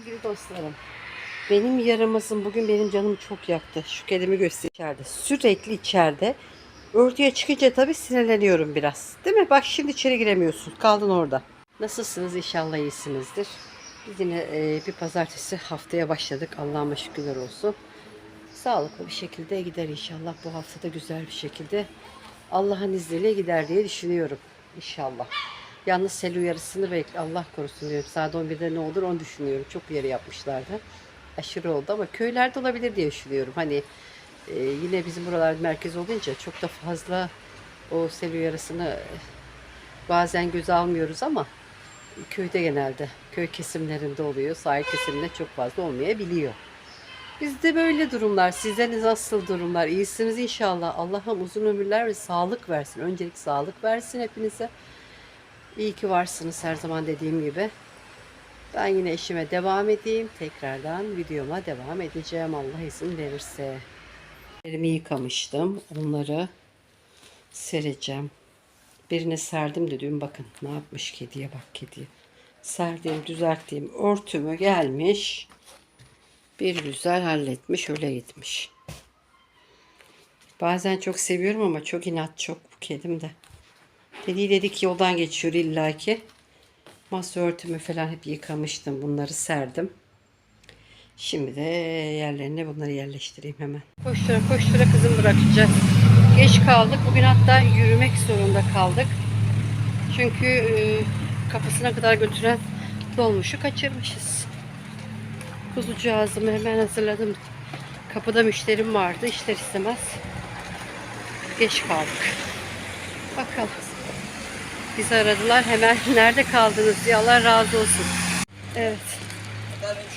Sevgili dostlarım, benim yaramazım bugün benim canım çok yaktı. Şu kedimi göster içeride. Sürekli içeride. Örtüye çıkınca tabii sinirleniyorum biraz. Değil mi? Bak şimdi içeri giremiyorsun. Kaldın orada. Nasılsınız? İnşallah iyisinizdir. Biz yine e, bir pazartesi haftaya başladık. Allah'ıma şükürler olsun. Sağlıklı bir şekilde gider inşallah. Bu hafta da güzel bir şekilde Allah'ın izniyle gider diye düşünüyorum. İnşallah. Yalnız sel uyarısını bekle. Allah korusun diyorum. Saat 11'de ne olur onu düşünüyorum. Çok uyarı yapmışlardı. Aşırı oldu ama köylerde olabilir diye düşünüyorum. Hani e, yine bizim buralar merkez olunca çok da fazla o sel uyarısını e, bazen göze almıyoruz ama köyde genelde köy kesimlerinde oluyor. Sahil kesiminde çok fazla olmayabiliyor. Bizde böyle durumlar. Sizde nasıl durumlar? İyisiniz inşallah. Allah'ım uzun ömürler ve sağlık versin. Öncelik sağlık versin hepinize. İyi ki varsınız her zaman dediğim gibi. Ben yine işime devam edeyim. Tekrardan videoma devam edeceğim Allah izin verirse. Elimi yıkamıştım. Onları sereceğim. Birine serdim de dün bakın ne yapmış kediye bak kediye. Serdiğim düzelttiğim örtümü gelmiş. Bir güzel halletmiş öyle gitmiş. Bazen çok seviyorum ama çok inat çok bu kedim de. Dediği dedik yoldan geçiyor illaki. Masa örtümü falan hep yıkamıştım. Bunları serdim. Şimdi de yerlerine bunları yerleştireyim hemen. Koştura koştura kızım bırakacağız. Geç kaldık. Bugün hatta yürümek zorunda kaldık. Çünkü e, kapısına kadar götüren dolmuşu kaçırmışız. Kuzucağızımı hemen hazırladım. Kapıda müşterim vardı. İster istemez geç kaldık. Bakalım. Bizi aradılar hemen nerede kaldınız diye Allah razı olsun. Evet.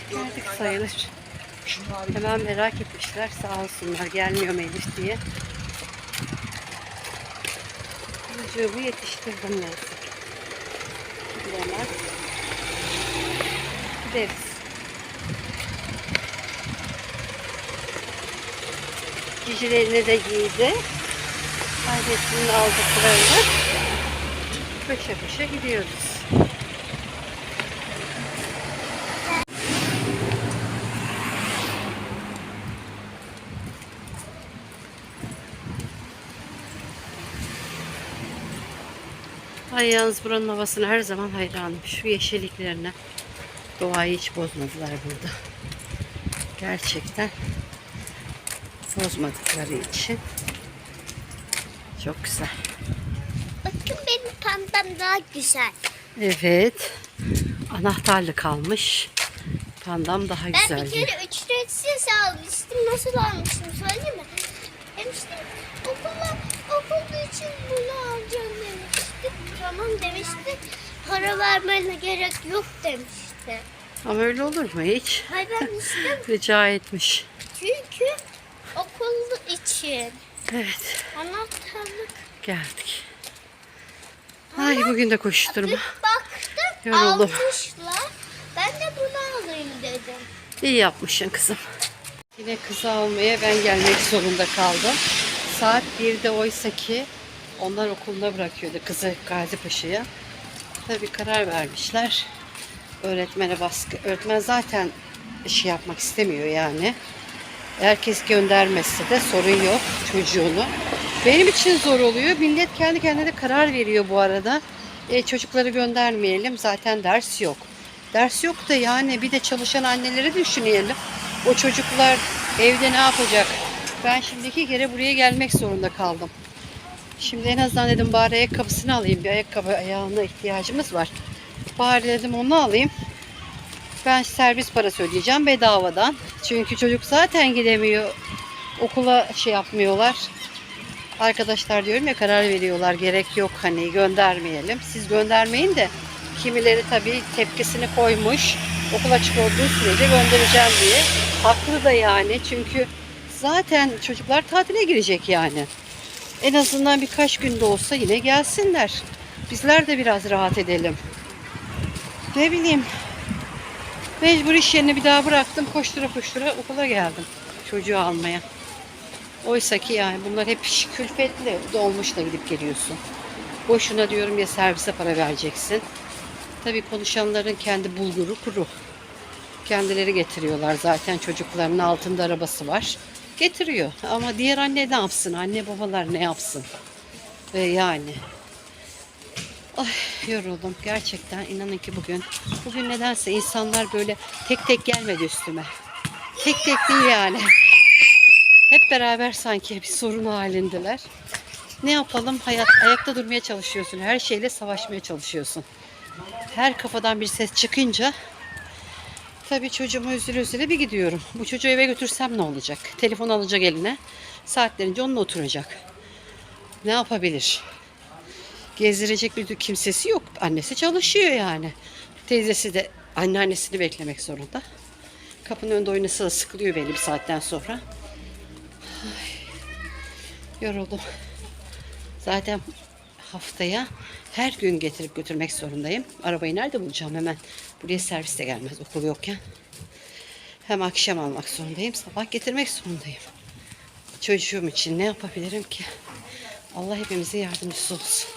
Geldik sayılır. Hemen merak etmişler sağ olsunlar gelmiyor mu Elif diye. Çocuğumu yetiştirdim neyse. Şimdi hemen gideriz. Cicilerini de giydi. Ailesinin aldıklarını Paşa paşa gidiyoruz. Ay yalnız buranın havasına her zaman hayranım. Şu yeşilliklerine. Doğayı hiç bozmadılar burada. Gerçekten bozmadıkları için. Çok güzel. Pandam daha güzel. Evet. Anahtarlı kalmış. Pandam daha Ben güzel. bir kere ücretsiz almıştım. Nasıl almıştım söyleyeyim mi? Demiştim okula, okul için bunu alacağım demiştim. Tamam demişti. Para vermene gerek yok demişti. Ama öyle olur mu hiç? Hayır ben istem Rica etmiş. çünkü okul için. Evet. Anahtarlık. Geldik. Ay bugün de koşturma. Baktım Yoruldum. almışlar. Ben de bunu alayım dedim. İyi yapmışsın kızım. Yine kızı almaya ben gelmek zorunda kaldım. Saat 1'de oysa ki onlar okuluna bırakıyordu kızı Gazi Paşa'ya. Tabii karar vermişler. Öğretmene baskı. Öğretmen zaten şey yapmak istemiyor yani. Herkes göndermezse de sorun yok çocuğunu. Benim için zor oluyor. Millet kendi kendine de karar veriyor bu arada. E, çocukları göndermeyelim. Zaten ders yok. Ders yok da yani bir de çalışan anneleri düşünelim. O çocuklar evde ne yapacak? Ben şimdi iki kere buraya gelmek zorunda kaldım. Şimdi en azından dedim bari ayakkabısını alayım. Bir ayakkabı ayağına ihtiyacımız var. Bari dedim onu alayım. Ben servis parası ödeyeceğim bedavadan. Çünkü çocuk zaten gidemiyor. Okula şey yapmıyorlar. Arkadaşlar diyorum ya karar veriyorlar. Gerek yok hani göndermeyelim. Siz göndermeyin de kimileri tabii tepkisini koymuş. Okul açık olduğu sürece göndereceğim diye. Haklı da yani. Çünkü zaten çocuklar tatile girecek yani. En azından birkaç günde olsa yine gelsinler. Bizler de biraz rahat edelim. Ne bileyim Mecbur iş yerini bir daha bıraktım. Koştura koştura okula geldim. Çocuğu almaya. Oysa ki yani bunlar hep külfetli. Dolmuşla gidip geliyorsun. Boşuna diyorum ya servise para vereceksin. Tabii konuşanların kendi bulguru kuru. Kendileri getiriyorlar zaten çocuklarının altında arabası var. Getiriyor ama diğer anne ne yapsın? Anne babalar ne yapsın? Ve yani Ay yoruldum gerçekten inanın ki bugün. Bugün nedense insanlar böyle tek tek gelmedi üstüme. Tek tek değil yani. Hep beraber sanki bir sorun halindeler. Ne yapalım? Hayat ayakta durmaya çalışıyorsun. Her şeyle savaşmaya çalışıyorsun. Her kafadan bir ses çıkınca tabii çocuğuma üzüle üzüle bir gidiyorum. Bu çocuğu eve götürsem ne olacak? Telefon alacak eline. Saatlerince onunla oturacak. Ne yapabilir? gezdirecek bir kimsesi yok. Annesi çalışıyor yani. Teyzesi de anneannesini beklemek zorunda. Kapının önünde oynasa da sıkılıyor belli bir saatten sonra. Yoruldum. Zaten haftaya her gün getirip götürmek zorundayım. Arabayı nerede bulacağım hemen? Buraya servis de gelmez okul yokken. Hem akşam almak zorundayım, sabah getirmek zorundayım. Çocuğum için ne yapabilirim ki? Allah hepimize yardımcısı olsun.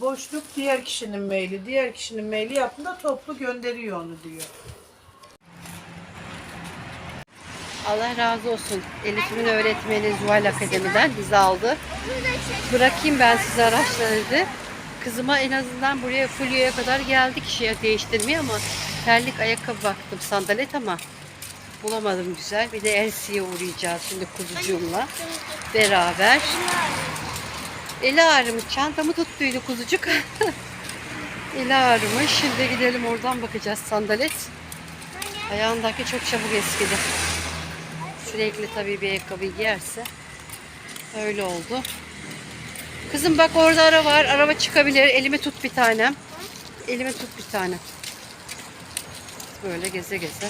Boşluk diğer kişinin maili. Diğer kişinin maili yaptığında toplu gönderiyor onu diyor. Allah razı olsun. Elif'imin öğretmeni Zuhal Akademi'den bizi aldı. Bırakayım ben size araçla dedi. Kızıma en azından buraya Fulya'ya kadar geldik şeye değiştirmeye ama terlik ayakkabı baktım sandalet ama bulamadım güzel. Bir de Elsie'ye uğrayacağız şimdi kuzucuğumla beraber. Eli ağrımış. Çantamı tuttuydu kuzucuk. Eli ağrımış. Şimdi gidelim oradan bakacağız sandalet. Ayağındaki çok çabuk eskidi. Sürekli tabii bir ayakkabı giyerse. Öyle oldu. Kızım bak orada ara var. Araba çıkabilir. Elimi tut bir tanem. Elimi tut bir tane. Böyle geze geze.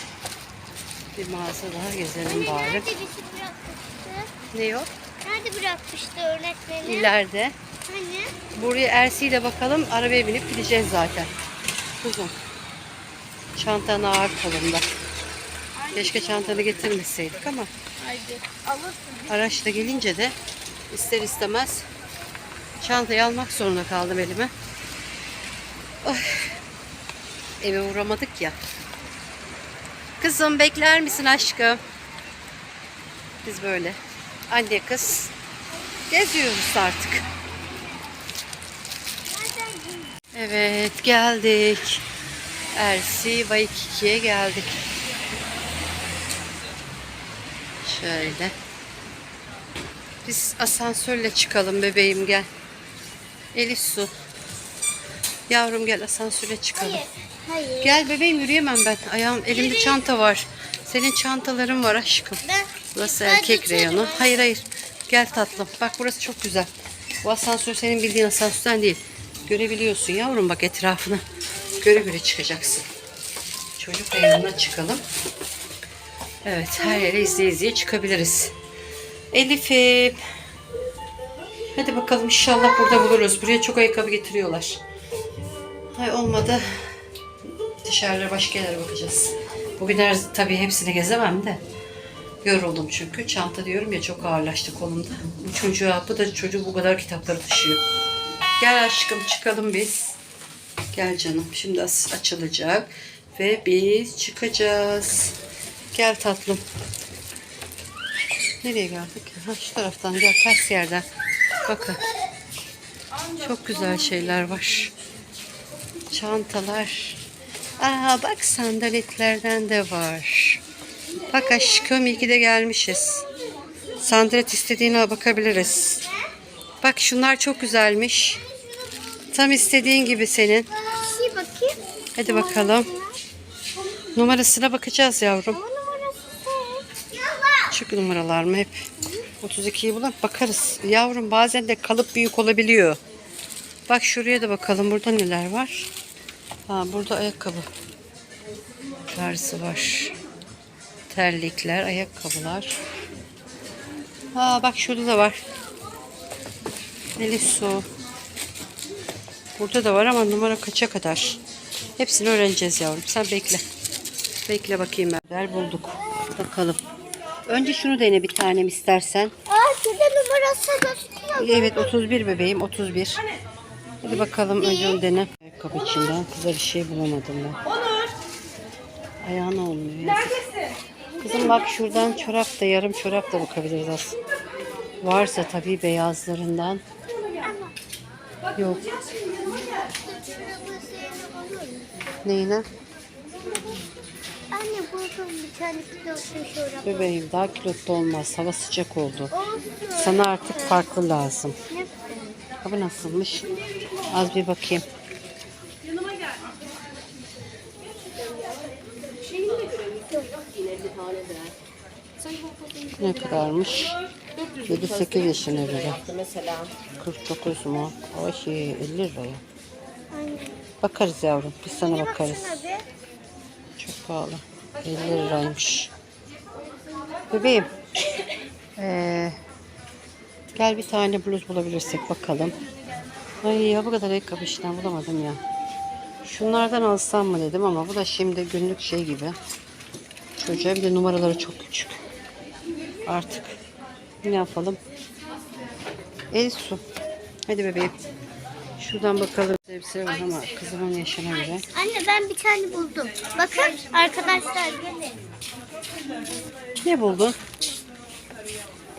Bir mağaza daha gezelim Anne bari. nerede bizi bırakmıştı? Ne o? Nerede bırakmıştı öğretmeni? İleride. Hani? Buraya Ersi ile bakalım. Arabaya binip gideceğiz zaten. Kuzum. Çantan ağır kolumda. Keşke çantanı getirmeseydik ama Haydi. Alırsın. araçla gelince de ister istemez çantayı almak zorunda kaldım elime. Ay. Eve uğramadık ya. Kızım bekler misin aşkım? Biz böyle anne kız geziyoruz artık. Evet geldik. Ersi Waikiki'ye geldik. Şöyle. Biz asansörle çıkalım bebeğim gel. Elif su. Yavrum gel asansöre çıkalım. Hayır. Hayır. Gel bebeğim yürüyemem ben. Ayağım elimde çanta var. Senin çantaların var aşkım. Ben, Burası ben erkek reyonu. Hayır hayır. Gel tatlım. Bak burası çok güzel. Bu asansör senin bildiğin asansörden değil. Görebiliyorsun yavrum bak etrafını. Göre göre çıkacaksın. Çocuk reyonuna çıkalım. Evet her yere izleye izleye çıkabiliriz. Elif'im. Hadi bakalım inşallah burada buluruz. Buraya çok ayakkabı getiriyorlar. Hay olmadı. Dışarıda başka yerlere bakacağız. Bugün her, tabii hepsini gezemem de. Yoruldum çünkü. Çanta diyorum ya çok ağırlaştı kolumda. Bu çocuğa, bu da çocuk bu kadar kitapları taşıyor. Gel aşkım çıkalım biz. Gel canım. Şimdi açılacak. Ve biz çıkacağız. Gel tatlım. Nereye geldik? Ha, şu taraftan gel ters yerden. Bakın. Çok güzel şeyler var. Çantalar. Aa bak sandaletlerden de var. Bak aşkım iyi ki de gelmişiz. Sandalet istediğine bakabiliriz. Bak şunlar çok güzelmiş. Tam istediğin gibi senin. Hadi bakalım. Numarasına bakacağız yavrum. O numarası ne? Yalla. Küçük numaralar mı hep? 32'yi bulan bakarız. Yavrum bazen de kalıp büyük olabiliyor. Bak şuraya da bakalım. Burada neler var? Ha, burada ayakkabı tarzı var. Terlikler, ayakkabılar. Ha bak şurada da var. Elif su. Burada da var ama numara kaça kadar? Hepsini öğreneceğiz yavrum. Sen bekle. Bekle bakayım ben. Bulduk. Bakalım. Önce şunu dene bir tanem istersen. Aa şurada numarası gözüküyor. Evet 31 bebeğim 31. Hadi bakalım önce onu dene. Ayakkabı içinden kıza bir şey bulamadım ben. Ayağına olmuyor. Neredesin? Kızım bak şuradan çorap da yarım çorap da bakabiliriz aslında. Varsa tabii beyazlarından. Yok. Neyine? Anne buldum bir tane pilotlu çorap. Bebeğim daha kilotlu olmaz. Hava sıcak oldu. Olsun. Sana artık farklı lazım. Ne? Hava nasılmış? Az bir bakayım. Ne kadarmış? 7-8 yaşına göre. Mesela 49 mu? O şey 50 liraya. Anne. Bakarız yavrum. Biz sana bakarız. Pahalı. 50 liraymış. Bebeğim. Ee, gel bir tane bluz bulabilirsek bakalım. Ay ya bu kadar ayakkabı işten bulamadım ya. Şunlardan alsam mı dedim ama bu da şimdi günlük şey gibi. Çocuğa bir de numaraları çok küçük. Artık ne yapalım? El su. Hadi bebeğim. Şuradan bakalım. Elbise var ama kızımın yaşına göre. Anne ben bir tane buldum. Bakın arkadaşlar gelin. Ne buldun?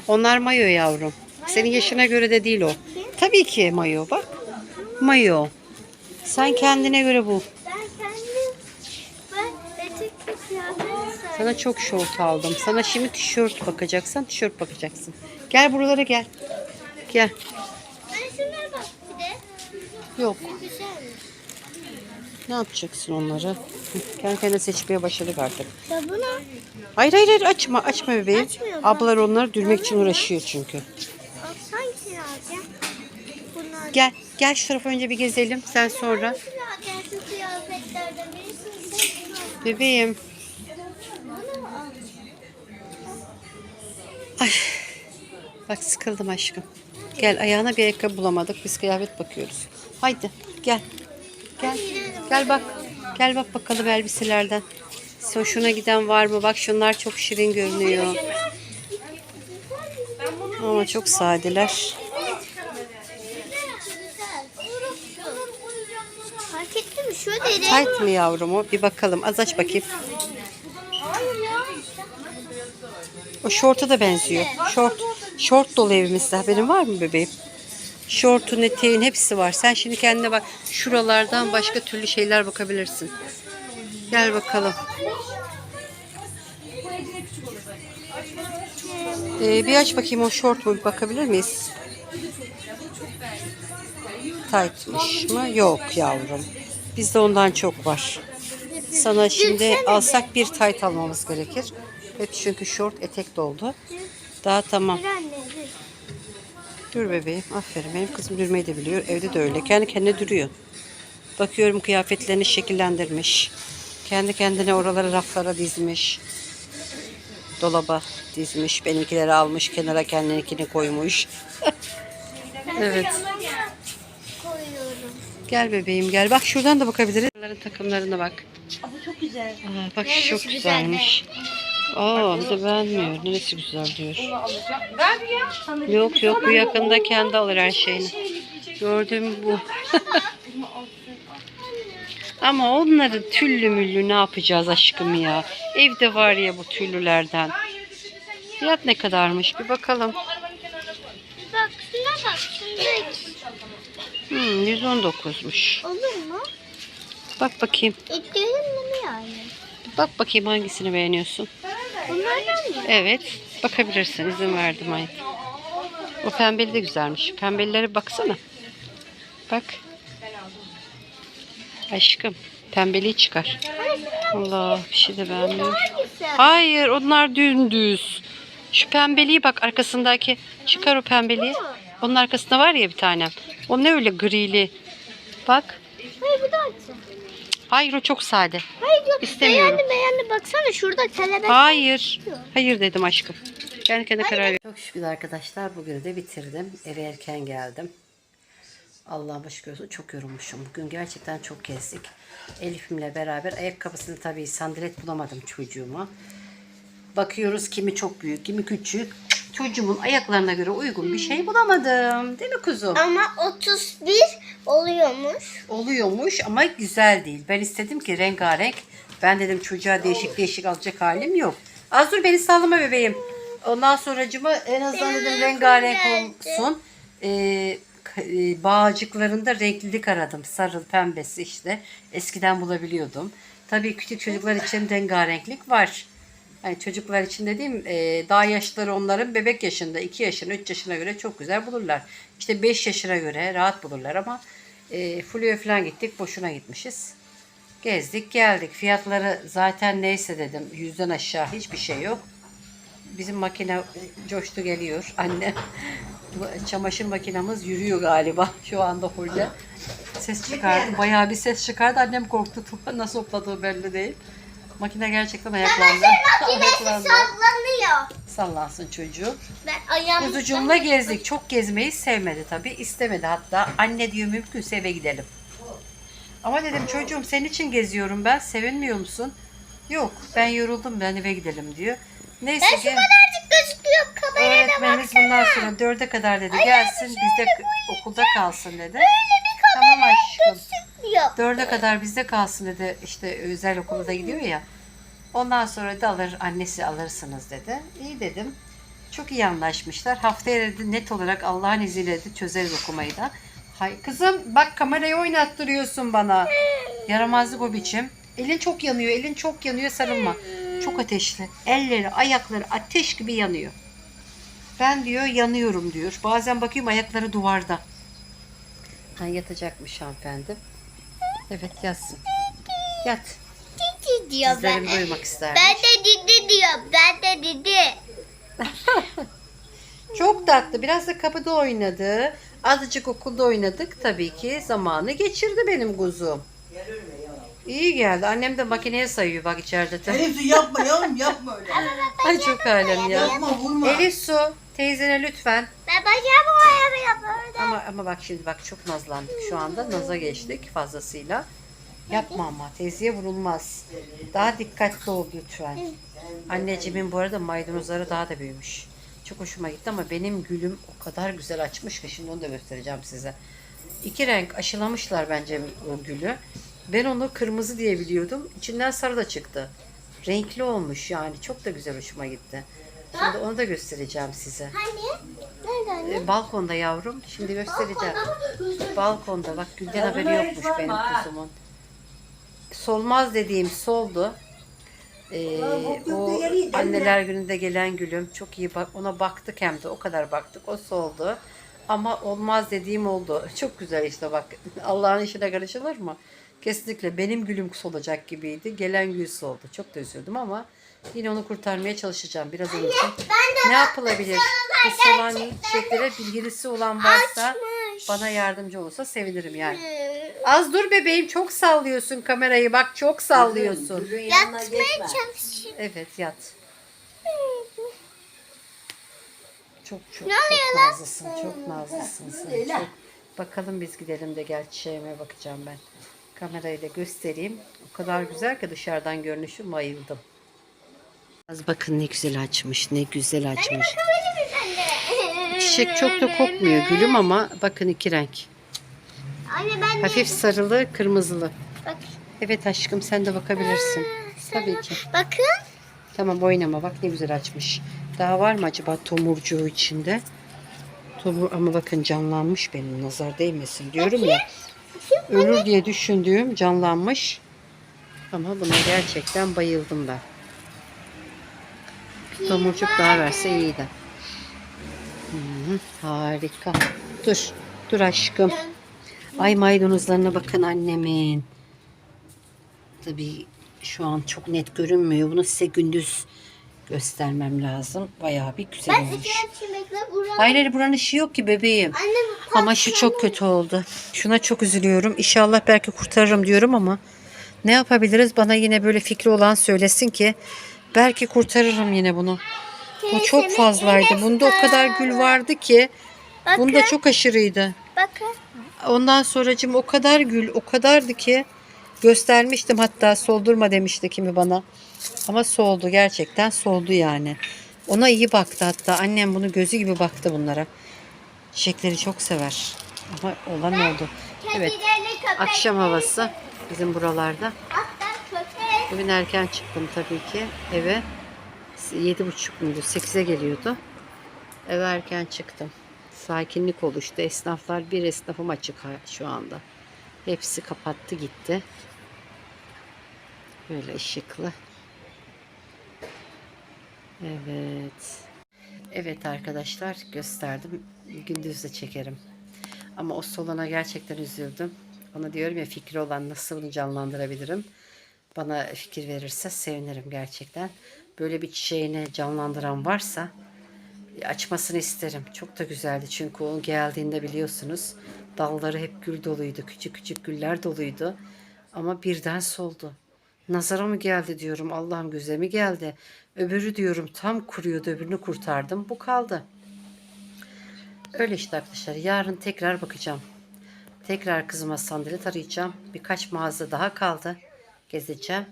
Onlar mayo yavrum. Senin yaşına göre de değil o. Tabii ki mayo bak. Mayo. Sen kendine göre bul. Ben kendim ben kıyafet sardım. Sana çok şort aldım. Sana şimdi tişört bakacaksan tişört bakacaksın. Gel buralara gel. Gel. Ben şunlara bak bir de. Yok. Ne yapacaksın onları? Kendi kendine seçmeye başladık artık. Ya bunu Hayır hayır hayır açma açma bebeğim. Açmıyorum. Ablalar onları dürmek için uğraşıyor çünkü. hangisini alacağım? Alacağım. Gel gel şu tarafa önce bir gezelim. Sen sonra. Bebeğim. Ay. Bak sıkıldım aşkım. Gel ayağına bir ayakkabı bulamadık. Biz kıyafet bakıyoruz. Haydi gel. Gel. Gel bak. Gel bak bakalım elbiselerden. Hoşuna giden var mı? Bak şunlar çok şirin görünüyor. Ama çok sadeler. Fark ettin mi? Şöyle Tight mı yavrum o? Bir bakalım. Az aç bakayım. O şorta da benziyor. Şort, şort dolu evimizde. Haberin var mı bebeğim? Şortun, eteğin hepsi var. Sen şimdi kendine bak. Şuralardan başka türlü şeyler bakabilirsin. Gel bakalım. Ee, bir aç bakayım o şort mu? Bakabilir miyiz? Tight'mış mı? Yok yavrum. Bizde ondan çok var. Sana şimdi alsak bir tight almamız gerekir. Hep çünkü şort etek doldu. Daha tamam. Dur. Bebeğim. Aferin. Benim kızım dürmeyi de biliyor. Evde de öyle. Kendi kendine duruyor. Bakıyorum kıyafetlerini şekillendirmiş. Kendi kendine oraları raflara dizmiş. Dolaba dizmiş. Benimkileri almış. Kenara kendininkini koymuş. evet. Gel bebeğim gel. Bak şuradan da bakabiliriz. Takımlarına bak. Bu çok güzel. Aa, bak çok güzel güzelmiş. Aa bir de beğenmiyor. Neresi güzel diyor. Yok yok bu yakında kendi alır her şeyini. Gördüğüm bu. Ama onları tüllü müllü ne yapacağız aşkım ya. Evde var ya bu tüllülerden. Fiyat ne kadarmış bir bakalım. Bak şuna bak. Hmm, 119'muş. olur mu? Bak bakayım. İttiğin bunu yani. Bak bakayım hangisini beğeniyorsun. Bunlardan mı? Evet. Bakabilirsin. izin verdim ay. O pembeli de güzelmiş. Pembelilere baksana. Bak. Aşkım. Pembeliği çıkar. Allah bir şey de beğenmiyorum. Hayır onlar dümdüz. Şu pembeliği bak arkasındaki. Çıkar o pembeliği. Onun arkasında var ya bir tane. O ne öyle grili. Bak. Hayır bu da. Hayır o çok sade. Hayır yok. İstemiyorum. Beğendi beğendi. Baksana şurada kelebek. Hayır. Hayır dedim aşkım. Kendi kendine karar ver. Çok şükür arkadaşlar. Bugün de bitirdim. Eve erken geldim. Allah'a şükür olsun. Çok yorulmuşum. Bugün gerçekten çok gezdik. Elif'imle beraber ayakkabısını tabii sandalet bulamadım çocuğuma. Bakıyoruz kimi çok büyük, kimi küçük. Çocuğumun ayaklarına göre uygun bir şey bulamadım. Değil mi kuzum? Ama 31 oluyormuş. Oluyormuş ama güzel değil. Ben istedim ki rengarenk Ben dedim çocuğa değişik değişik alacak halim yok. Az dur beni sallama bebeğim. Ondan sonracıma en azından Benim dedim rengarenk geldi. olsun. Ee, e, bağcıklarında renklilik aradım. Sarı pembesi işte. Eskiden bulabiliyordum. Tabii küçük çocuklar için rengarenklik var. Yani çocuklar için dediğim e, daha yaşları onların bebek yaşında 2 yaşına 3 yaşına göre çok güzel bulurlar. İşte 5 yaşına göre rahat bulurlar ama e, Flu'ya falan gittik boşuna gitmişiz. Gezdik geldik. Fiyatları zaten neyse dedim. Yüzden aşağı hiçbir şey yok. Bizim makine coştu geliyor. Anne çamaşır makinamız yürüyor galiba şu anda Hulya. Ses çıkardı. Bayağı bir ses çıkardı. Annem korktu. Nasıl hopladığı belli değil. Makine gerçekten ayaklandı. ayaklandı. Sallanıyor. Sallansın çocuğu. Ben ayağımı Kuzucuğumla gezdik. Çok gezmeyi sevmedi tabii. İstemedi hatta. Anne diyor mümkünse eve gidelim. Ama dedim çocuğum senin için geziyorum ben. Sevinmiyor musun? Yok ben yoruldum ben eve gidelim diyor. Neyse Ben şu kadarcık gözüküyor kamerada Öğretmenimiz baksana. bundan sonra dörde kadar dedi gelsin bizde okulda kalsın dedi. Öyle bir Tamam kamera aşkım. Gözükmüyor. Dörde kadar bizde kalsın dedi. İşte özel okula da gidiyor ya. Ondan sonra da alır annesi alırsınız dedi. İyi dedim. Çok iyi anlaşmışlar. Haftaya dedi net olarak Allah'ın izniyle dedi çözeriz okumayı da. Hay kızım bak kamerayı oynattırıyorsun bana. Yaramazlık o biçim. Elin çok yanıyor. Elin çok yanıyor sarılma. Çok ateşli. Elleri, ayakları ateş gibi yanıyor. Ben diyor yanıyorum diyor. Bazen bakıyorum ayakları duvarda. Ha, yatacakmış hanımefendi. Evet yatsın. Yat. Didi diyor ben. Sizlerim duymak istermiş. Ben de didi diyor. Ben de didi. Çok tatlı. Biraz da kapıda oynadı. Azıcık okulda oynadık. Tabii ki zamanı geçirdi benim kuzum. İyi geldi. Annem de makineye sayıyor bak içeride. de. Elif yapma yavrum yapma öyle. Ay çok alem ya. Yapma vurma. Elif su. Teyzene lütfen. Ben bacağımı ayağımı böyle. Ama ama bak şimdi bak çok nazlandık şu anda. Naza geçtik fazlasıyla. Yapma ama teyzeye vurulmaz. Daha dikkatli ol lütfen. Anneciğimin bu arada maydanozları daha da büyümüş. Çok hoşuma gitti ama benim gülüm o kadar güzel açmış ki şimdi onu da göstereceğim size. İki renk aşılamışlar bence o gülü. Ben onu kırmızı diye biliyordum. İçinden sarı da çıktı. Renkli olmuş yani. Çok da güzel hoşuma gitti. Şimdi onu da göstereceğim size. Hani? Nerede anne? Ee, balkonda yavrum. Şimdi göstereceğim. Balkonda bak gülden haberi yokmuş benim kuzumun. Solmaz dediğim soldu. Ee, o anneler gününde gelen gülüm çok iyi bak ona baktık hem de o kadar baktık o soldu. Ama olmaz dediğim oldu. Çok güzel işte bak. Allah'ın işine karışılır mı? Kesinlikle benim gülüm solacak gibiydi. Gelen gül soldu. Çok da üzüldüm ama yine onu kurtarmaya çalışacağım. Biraz onun için. Ne yapılabilir? Bu solan çiçeklere bilgilisi olan varsa Açmış. bana yardımcı olursa sevinirim yani. Ee, Az dur bebeğim çok sallıyorsun kamerayı. Bak çok sallıyorsun. Yatmaya çalışıyorum. Evet yat. Çok çok Ne çok lan? nazlısın. Çok nazlısın sen. Çok. Bakalım biz gidelim de gel çiçeğime bakacağım ben. Kamerayı da göstereyim. O kadar güzel ki dışarıdan görünüşü bayıldım. Az bakın ne güzel açmış. Ne güzel açmış. Çiçek çok da kokmuyor gülüm ama bakın iki renk. Anne ben Hafif sarılı, kırmızılı. bak. Evet aşkım sen de bakabilirsin. Tabii ki. Bakın. Tamam oynama bak ne güzel açmış. Daha var mı acaba tomurcuğu içinde? Tomur ama bakın canlanmış benim nazar değmesin diyorum ya. Ölür diye düşündüğüm canlanmış. Ama buna gerçekten bayıldım ben. Bir tomurcuk daha verse iyiydi. Hı, harika. Dur. Dur aşkım. Ay maydanozlarına bakın annemin. Tabii şu an çok net görünmüyor. Bunu size gündüz göstermem lazım. Bayağı bir güzel Ben olmuş. buram. Hayır hayır buranın ışığı yok ki bebeğim. Anne bu Ama şu çok kötü oldu. Şuna çok üzülüyorum. İnşallah belki kurtarırım diyorum ama ne yapabiliriz? Bana yine böyle fikri olan söylesin ki belki kurtarırım yine bunu. Bu çok fazlaydı. Bunda o kadar gül vardı ki Bakın. bunda çok aşırıydı. Bakın. Ondan sonracım o kadar gül, o kadardı ki göstermiştim hatta soldurma demişti kimi bana. Ama soldu gerçekten soldu yani. Ona iyi baktı hatta. Annem bunu gözü gibi baktı bunlara. Çiçekleri çok sever. Ama olan oldu. Evet. Akşam havası bizim buralarda. Bugün erken çıktım tabii ki eve. Yedi buçuk muydu? Sekize geliyordu. Eve erken çıktım. Sakinlik oluştu. Esnaflar bir esnafım açık şu anda. Hepsi kapattı gitti. Böyle ışıklı. Evet. Evet arkadaşlar gösterdim. Gündüz de çekerim. Ama o solana gerçekten üzüldüm. Ona diyorum ya fikri olan nasıl bunu canlandırabilirim? Bana fikir verirse sevinirim gerçekten. Böyle bir çiçeğini canlandıran varsa açmasını isterim. Çok da güzeldi çünkü o geldiğinde biliyorsunuz dalları hep gül doluydu. Küçük küçük güller doluydu. Ama birden soldu. Nazara mı geldi diyorum. Allah'ım göze mi geldi? Öbürü diyorum tam kuruyordu. Öbürünü kurtardım. Bu kaldı. Öyle işte arkadaşlar. Yarın tekrar bakacağım. Tekrar kızıma sandalet arayacağım. Birkaç mağaza daha kaldı. Gezeceğim.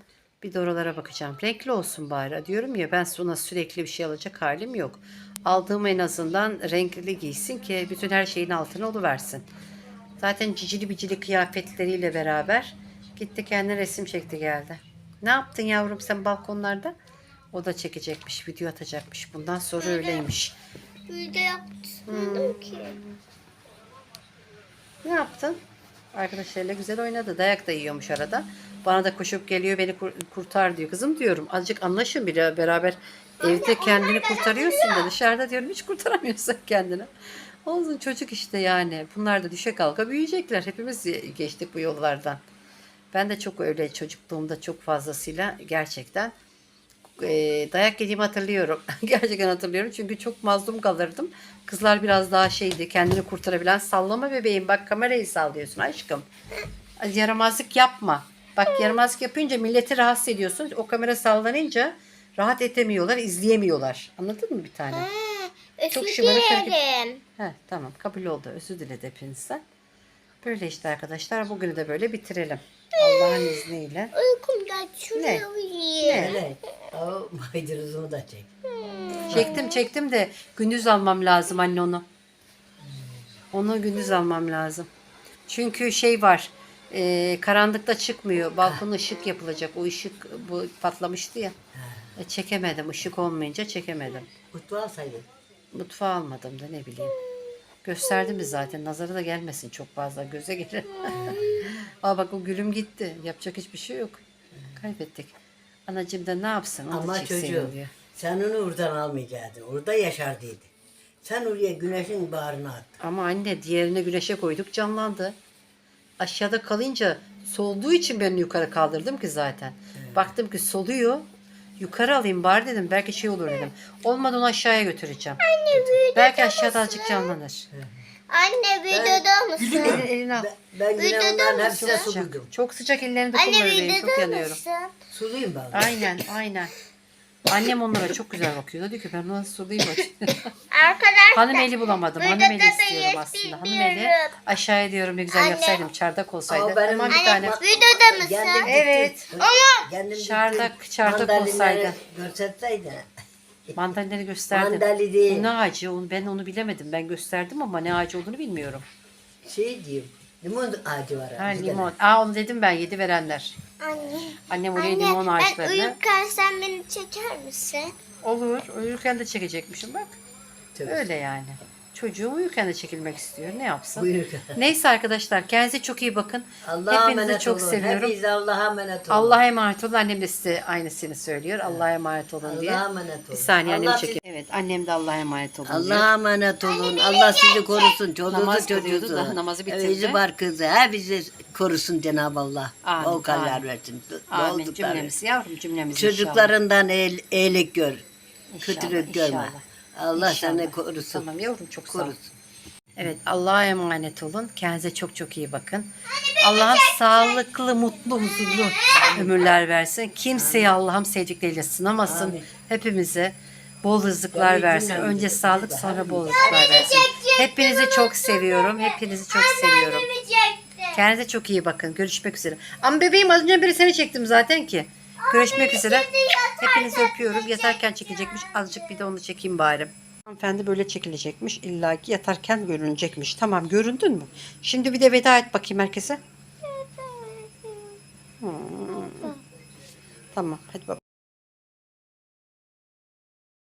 Bir de oralara bakacağım. Renkli olsun bari. Diyorum ya ben sonra sürekli bir şey alacak halim yok. Aldığım en azından renkli giysin ki bütün her şeyin altına oluversin. Zaten cicili bicili kıyafetleriyle beraber gitti kendine resim çekti geldi. Ne yaptın yavrum sen balkonlarda? O da çekecekmiş, video atacakmış. Bundan sonra öyleymiş. Büyüde yaptım ki. Ne yaptın? Arkadaşlarıyla güzel oynadı. Dayak da yiyormuş arada. Bana da koşup geliyor beni kur- kurtar diyor. Kızım diyorum azıcık anlaşın bir beraber. Evde kendini kurtarıyorsun da dışarıda diyorum hiç kurtaramıyorsun kendini. Olsun çocuk işte yani. Bunlar da düşe kalka büyüyecekler. Hepimiz geçtik bu yollardan. Ben de çok öyle çocukluğumda çok fazlasıyla gerçekten e, dayak yediğimi hatırlıyorum. Gerçekten hatırlıyorum. Çünkü çok mazlum kalırdım. Kızlar biraz daha şeydi. Kendini kurtarabilen sallama bebeğim. Bak kamerayı sallıyorsun aşkım. Yaramazlık yapma. Bak yaramazlık yapınca milleti rahatsız ediyorsun. O kamera sallanınca rahat etemiyorlar, izleyemiyorlar. Anladın mı bir tane? Ha, Çok şımarık. Heh, tamam kabul oldu. Özür diledi hepinizden. Böyle işte arkadaşlar. Bugünü de böyle bitirelim. Allah'ın izniyle. Uykumda Ne? şuraya uyuyayım. Öyle. O maydanozumu da çek. Çektim çektim de gündüz almam lazım anne onu. Onu gündüz almam lazım. Çünkü şey var. e, karanlıkta çıkmıyor. Balkona ışık yapılacak. O ışık bu patlamıştı ya. E, çekemedim. Işık olmayınca çekemedim. Mutfağa saydın. Mutfağa almadım da ne bileyim. Gösterdim mi zaten. Nazara da gelmesin çok fazla. Göze gelir. Aa bak o gülüm gitti. Yapacak hiçbir şey yok. Kaybettik. Anacığım da ne yapsın? Onu Ama çocuğum diyor. sen onu oradan almayacaktın. Orada yaşardıydı. Sen oraya güneşin bağrına at. Ama anne diğerine güneşe koyduk canlandı. Aşağıda kalınca solduğu için ben yukarı kaldırdım ki zaten. Baktım ki soluyor. Yukarı alayım bari dedim. Belki şey olur dedim. Olmadı onu aşağıya götüreceğim. Belki aşağıda azıcık canlanır. Anne videoda mısın? Elini, elini al. Ben, ben yine Videoda onların mısın? hepsine Sıcak. suluydum. Çok sıcak ellerini dokunma Anne bebeğim. Çok videoda yanıyorum. mısın? Suluyum ben. Aynen aynen. Annem onlara çok güzel bakıyor. Diyor ki ben nasıl sulayayım açayım. Arkadaşlar. Hanım eli bulamadım. Videoda Hanım eli da istiyorum aslında. Hanım eli bilmiyorum. aşağıya diyorum ne güzel Anne. yapsaydım. Çardak olsaydı. Ama benim- Aman bir Anne, tane. bak- Videoda mısın? Kendim. Evet. Kendim Çardak- gittim. çardak Mandalinaları olsaydı. Görsetseydin. Mandalinleri gösterdim. Mandali değil. O ne ağacı? Onu, ben onu bilemedim. Ben gösterdim ama ne ağacı olduğunu bilmiyorum. Şey diyeyim. Limon ağacı var. Ha bir limon. tane. Aa onu dedim ben yedi verenler. Anne. Annem oraya Anne limon ben ağaçlarını. uyurken sen beni çeker misin? Olur. Uyurken de çekecekmişim bak. Tabii. Öyle yani. Çocuğum uyurken de çekilmek istiyor. Ne yapsın? Buyur. Neyse arkadaşlar kendinize çok iyi bakın. Allah'a Hepinizi çok olun. seviyorum. Hepiniz Allah'a emanet olun. Allah'a emanet olun. Annem de size aynısını söylüyor. Allah'a emanet olun diye. Allah'a emanet olun. Bir saniye annem Allah çekin. Evet annem de Allah'a emanet olun diyor. Allah'a emanet olun. Allah sizi korusun. Çoluğunuzu Namaz kılıyordu çocuğunuzu. da namazı bitirdi. Bizi barkınızı. Her bizi korusun Cenab-ı Allah. Amin, Bol kaller amin. versin. Amin Bolluklar cümlemiz yavrum cümlemiz Çocuklarından el, iyilik gör. İnşallah, Kötülük görme. inşallah. Allah İnşallah. seni korusun. Tamam yavrum çok sağ ol. Korusun. Evet Allah'a emanet olun. Kendinize çok çok iyi bakın. Allah'ım sağlıklı, mutlu, huzurlu ömürler versin. Kimseyi Allah'ım sevdikleriyle sınamasın. Amin. Hepimize bol rızıklar versin. Önce sağlık sonra bol rızıklar versin. Hepinizi çok seviyorum. Hepinizi çok seviyorum. Kendinize çok iyi bakın. Görüşmek üzere. Ama bebeğim az önce beri seni çektim zaten ki. Görüşmek üzere. Hepinizi öpüyorum. Yatarken çekilecekmiş. Azıcık bir de onu çekeyim bari. Hanımefendi böyle çekilecekmiş. İlla ki yatarken görünecekmiş. Tamam göründün mü? Şimdi bir de veda et bakayım herkese. Hmm. Tamam hadi baba.